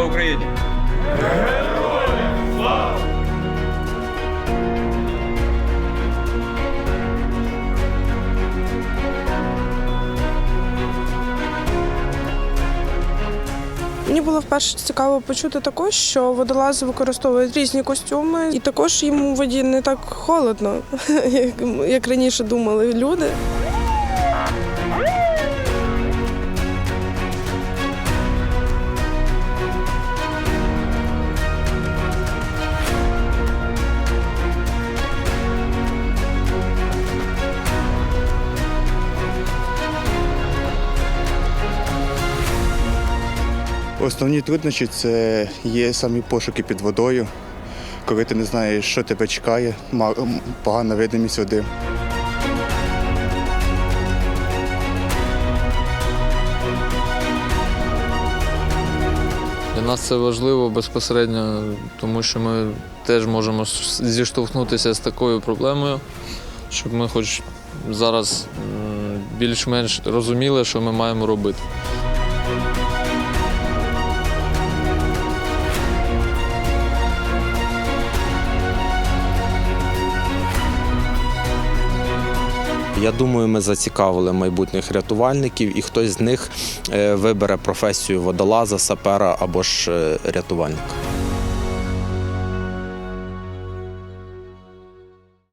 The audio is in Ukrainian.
Україні! Мені було вперше цікаво почути також, що водолази використовують різні костюми, і також їм у воді не так холодно, як раніше думали люди. Основні труднощі це є самі пошуки під водою, коли ти не знаєш, що тебе чекає, погана видимість води. Для нас це важливо безпосередньо, тому що ми теж можемо зіштовхнутися з такою проблемою, щоб ми хоч зараз більш-менш розуміли, що ми маємо робити. Я думаю, ми зацікавили майбутніх рятувальників, і хтось з них е, вибере професію водолаза, сапера або ж е, рятувальника.